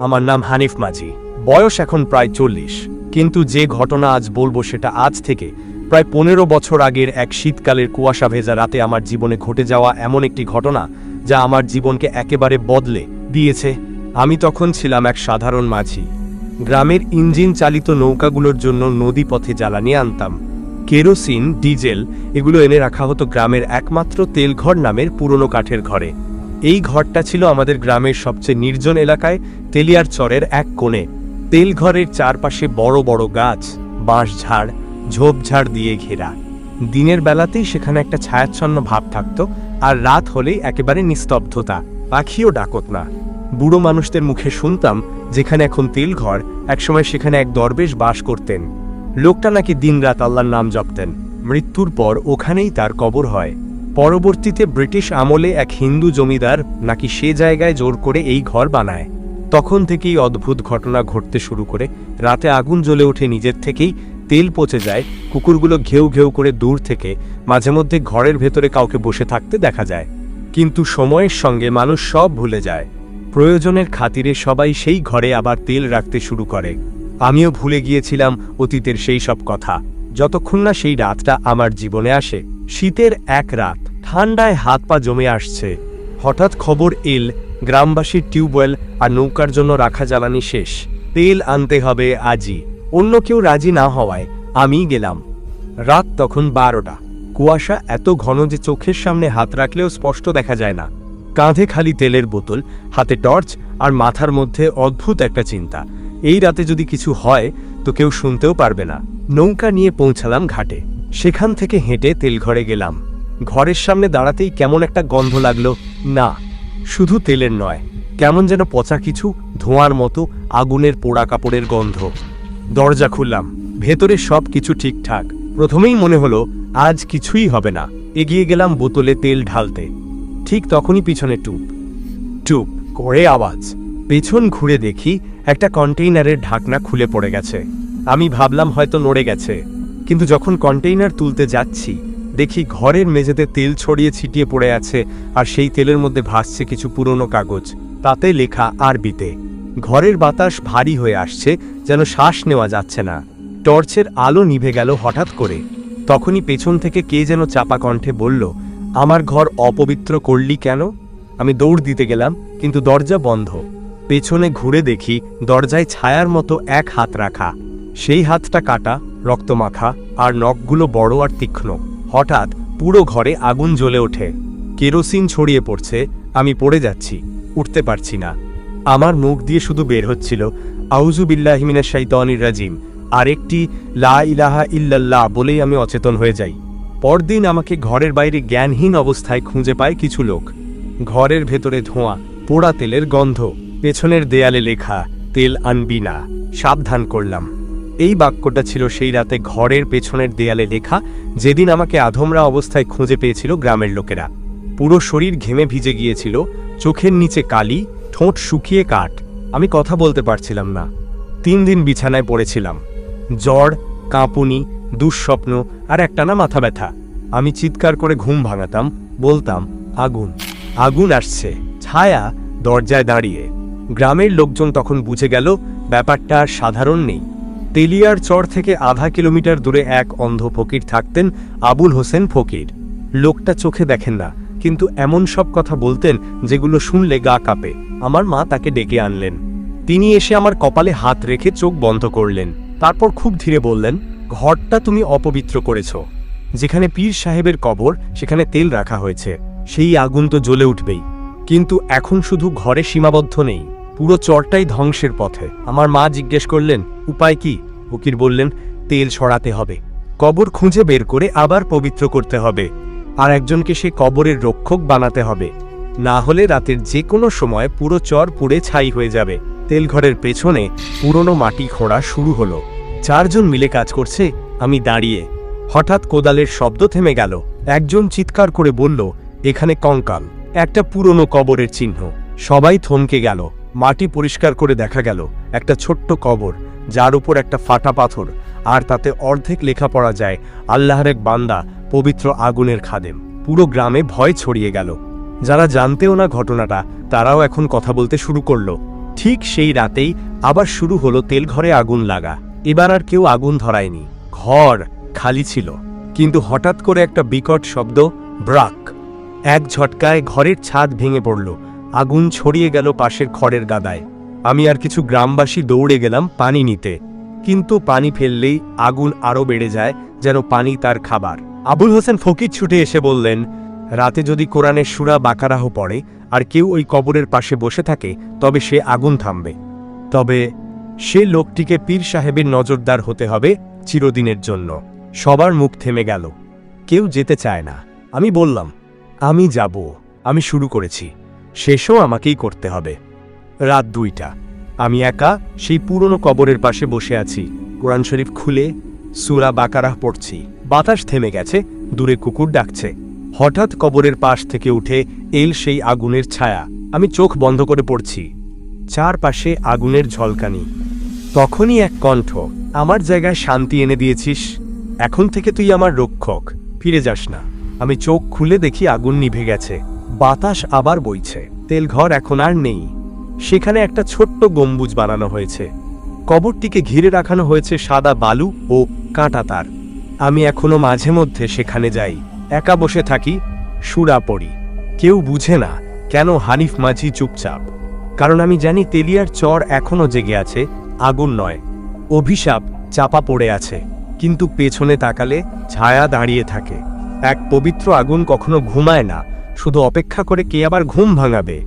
আমার নাম হানিফ মাঝি। বয়স এখন প্রায় চল্লিশ, কিন্তু যে ঘটনা আজ বলব সেটা আজ থেকে প্রায় পনেরো বছর আগের এক শীতকালের কুয়াশা ভেজা রাতে আমার জীবনে ঘটে যাওয়া এমন একটি ঘটনা যা আমার জীবনকে একেবারে বদলে দিয়েছে। আমি তখন ছিলাম এক সাধারণ মাঝি। গ্রামের ইঞ্জিন চালিত নৌকাগুলোর জন্য নদী পথে জ্বালানি আনতাম। কেরোসিন, ডিজেল এগুলো এনে রাখা হতো গ্রামের একমাত্র তেলঘর নামের পুরনো কাঠের ঘরে। এই ঘরটা ছিল আমাদের গ্রামের সবচেয়ে নির্জন এলাকায়, তেলিয়ার চরের এক কোণে। তেলঘরের চারপাশে বড় বড় গাছ বাঁশঝাড় ঝোপঝাড় দিয়ে ঘেরা। দিনের বেলাতেই সেখানে একটা ছায়াচ্ছন্ন ভাব থাকতো, আর রাত হলেই একেবারে নিস্তব্ধতা। পাখিও ডাকত না। বুড়ো মানুষদের মুখে শুনতাম যেখানে এখন তেলঘর একসময় সেখানে এক দরবেশ বাস করতেন। লোকটা নাকি দিনরাত আল্লাহর নাম জপতেন। মৃত্যুর পর ওখানেই তার কবর হয়। পরবর্তীতে ব্রিটিশ আমলে এক হিন্দু জমিদার নাকি সে জায়গায় জোর করে এই ঘর বানায়। তখন থেকেই অদ্ভুত ঘটনা ঘটতে শুরু করে। রাতে আগুন জ্বলে ওঠে নিজের থেকেই, তেল পচে যায়, কুকুরগুলো ঘেউ ঘেউ করে দূর থেকে, মাঝে মধ্যে ঘরের ভেতরে কাউকে বসে থাকতে দেখা যায়। কিন্তু সময়ের সঙ্গে মানুষ সব ভুলে যায়। প্রয়োজনের খাতিরে সবাই সেই ঘরে আবার তেল রাখতে শুরু করে। আমিও ভুলে গিয়েছিলাম অতীতের সেই সব কথা। যতক্ষণ না সেই রাতটা আমার জীবনে আসে, শীতের এক রাত ঠান্ডায় হাত পা জমে আসছে। হঠাৎ খবর এল, গ্রামবাসীর টিউবওয়েল আর নৌকার জন্য রাখা জ্বালানি শেষ। তেল আনতে হবে আজই। অন্য কেউ রাজি না হওয়ায় আমি গেলাম। রাত তখন বারোটা। কুয়াশা এত ঘন যে চোখের সামনে হাত রাখলেও স্পষ্ট দেখা যায় না। কাঁধে খালি তেলের বোতল, হাতে টর্চ আর মাথার মধ্যে অদ্ভুত একটা চিন্তা। এই রাতে যদি কিছু হয়, তো কেউ শুনতেও পারবে না। নৌকা নিয়ে পৌঁছালাম ঘাটে। সেখান থেকে হেঁটে তেলঘরে গেলাম। ঘরের সামনে দাঁড়াতেই কেমন একটা গন্ধ লাগল। না, শুধু তেলের নয়, কেমন যেন পচা কিছু, ধোঁয়ার মতো, আগুনের পোড়া কাপড়ের গন্ধ। দরজা খুললাম। ভেতরে সব কিছু ঠিকঠাক। প্রথমেই মনে হলো, আজ কিছুই হবে না। এগিয়ে গেলাম বোতলে তেল ঢালতে। ঠিক তখনই পিছনে টুপ। টুপ, করে আওয়াজ। পেছন ঘুরে দেখি একটা কন্টেইনারের ঢাকনা খুলে পড়ে গেছে। আমি ভাবলাম হয়তো নড়ে গেছে। কিন্তু যখন কন্টেইনার তুলতে যাচ্ছি, দেখি ঘরের মেঝেতে তেল ছড়িয়ে ছিটিয়ে পড়ে আছে আর সেই তেলের মধ্যে ভাসছে কিছু পুরনো কাগজ। তাতে লেখা আরবিতে, ঘরের বাতাস ভারী হয়ে আসছে, যেন শ্বাস নেওয়া যাচ্ছে না। টর্চের আলো নিভে গেল হঠাৎ করে। তখনই পেছন থেকে কে যেন চাপা কণ্ঠে বলল, আমার ঘর অপবিত্র করলি কেন? আমি দৌড় দিতে গেলাম, কিন্তু দরজা বন্ধ। পেছনে ঘুরে দেখি দরজায় ছায়ার মতো এক হাত রাখা। সেই হাতটা কাটা, রক্তমাখা আর নখগুলো বড় আর তীক্ষ্ণ। হঠাৎ পুরো ঘরে আগুন জ্বলে ওঠে। কেরোসিন ছড়িয়ে পড়ছে, আমি পড়ে যাচ্ছি, উঠতে পারছি না। আমার মুখ দিয়ে শুধু বের হচ্ছিল আউজু বিল্লাহিমিনা শাইতানির রাজিম, আরেকটি লা ইলাহা ইল্লাল্লাহ বলেই আমি অচেতন হয়ে যাই। পরদিন আমাকে ঘরের বাইরে জ্ঞানহীন অবস্থায় খুঁজে পায় কিছু লোক। ঘরের ভেতরে ধোঁয়া, পোড়া তেলের গন্ধ। পেছনের দেয়ালে লেখা, তেল আনবি না, সাবধান করলাম। এই বাক্যটা ছিল সেই রাতে ঘরের পেছনের দেয়ালে লেখা, যেদিন আমাকে আধমরা অবস্থায় খুঁজে পেয়েছিল গ্রামের লোকেরা। পুরো শরীর ঘেমে ভিজে গিয়েছিল, চোখের নিচে কালি, ঠোঁট শুকিয়ে কাঠ। আমি কথা বলতে পারছিলাম না। তিন দিন বিছানায় পড়েছিলাম। জ্বর, কাঁপুনি, দুঃস্বপ্ন আর একটানা মাথা ব্যথা। আমি চিৎকার করে ঘুম ভাঙাতাম, বলতাম, আগুন আগুন আসছে, ছায়া দরজায় দাঁড়িয়ে। গ্রামের লোকজন তখন বুঝে গেল, ব্যাপারটা আর সাধারণ নেই। তেলিয়ার চর থেকে আধা কিলোমিটার দূরে এক অন্ধ ফকির থাকতেন, আবুল হোসেন ফকির। লোকটা চোখে দেখেন না, কিন্তু এমন সব কথা বলতেন যেগুলো শুনলে গা কাঁপে। আমার মা তাকে ডেকে আনলেন। তিনি এসে আমার কপালে হাত রেখে চোখ বন্ধ করলেন। তারপর খুব ধীরে বললেন, ঘরটা তুমি অপবিত্র করেছ। যেখানে পীর সাহেবের কবর, সেখানে তেল রাখা হয়েছে। সেই আগুন তো জ্বলে উঠবেই। কিন্তু এখন শুধু ঘরে সীমাবদ্ধ নেই। পুরো চরটাই ধ্বংসের পথে। আমার মা জিজ্ঞেস করলেন, উপায় কি? ফকির বললেন, তেল ছড়াতে হবে। কবর খুঁজে বের করে আবার পবিত্র করতে হবে। আর একজনকে সে কবরের রক্ষক বানাতে হবে। না হলে রাতের যে কোনো সময় পুরো চর পুড়ে ছাই হয়ে যাবে। তেলঘরের পেছনে পুরনো মাটি খোঁড়া শুরু হলো। চারজন মিলে কাজ করছে, আমি দাঁড়িয়ে। হঠাৎ কোদালের শব্দ থেমে গেল। একজন চিৎকার করে বলল, এখানে কঙ্কাল, একটা পুরনো কবরের চিহ্ন। সবাই থমকে গেল। মাটি পরিষ্কার করে দেখা গেল একটা ছোট্ট কবর, যার উপর একটা ফাটা পাথর, আর তাতে অর্ধেক লেখা পড়া যায় আল্লাহর এক বান্দা পবিত্র আগুনের খাদেম। পুরো গ্রামে ভয় ছড়িয়ে গেল। যারা জানতেও না ঘটনাটা, তারাও এখন কথা বলতে শুরু করল। ঠিক সেই রাতেই আবার শুরু হলো তেলঘরে আগুন লাগা। এবার আর কেউ আগুন ধরায়নি। ঘর খালি ছিল। কিন্তু হঠাৎ করে একটা বিকট শব্দ, ব্রাক। এক ঝটকায় ঘরের ছাদ ভেঙে পড়ল। আগুন ছড়িয়ে গেল পাশের খড়ের গাদায়। আমি আর কিছু গ্রামবাসী দৌড়ে গেলাম পানি নিতে। কিন্তু পানি ফেললেই আগুন আরও বেড়ে যায়, যেন পানি তার খাবার। আবুল হোসেন ফকির ছুটে এসে বললেন, রাতে যদি কোরআনের সুরা বাকারাহ পড়ে আর কেউ ওই কবরের পাশে বসে থাকে, তবে সে আগুন থামবে। তবে সে লোকটিকে পীর সাহেবের নজরদার হতে হবে চিরদিনের জন্য। সবার মুখ থেমে গেল। কেউ যেতে চায় না। আমি বললাম, আমি যাব। আমি শুরু করেছি। শেষও আমাকেই করতে হবে। রাত দুইটা। আমি একা সেই পুরনো কবরের পাশে বসে আছি। কোরআন শরীফ খুলে সুরা বাকারাহ পড়ছি। বাতাস থেমে গেছে, দূরে কুকুর ডাকছে। হঠাৎ কবরের পাশ থেকে উঠে এল সেই আগুনের ছায়া। আমি চোখ বন্ধ করে পড়ছি। চারপাশে আগুনের ঝলকানি। তখনই এক কণ্ঠ, আমার জায়গায় শান্তি এনে দিয়েছিস? এখন থেকে তুই আমার রক্ষক। ফিরে যাস না। আমি চোখ খুলে দেখি আগুন নিভে গেছে। বাতাস আবার বইছে। তেলঘর এখন আর নেই। সেখানে একটা ছোট্ট গম্বুজ বানানো হয়েছে। কবরটিকে ঘিরে রাখানো হয়েছে সাদা বালু ও কাঁটা তার। আমি এখনও মাঝে মধ্যে সেখানে যাই। একা বসে থাকি, সুরা পড়ি। কেউ বুঝে না কেন হানিফ মাঝি চুপচাপ। কারণ আমি জানি তেলিয়ার চর এখনও জেগে আছে, আগুন নয়। অভিশাপ চাপা পড়ে আছে, কিন্তু পেছনে তাকালে ছায়া দাঁড়িয়ে থাকে। এক পবিত্র আগুন কখনো ঘুমায় না শুধু অপেক্ষা করে কে আবার ঘুম ভাঙাবে?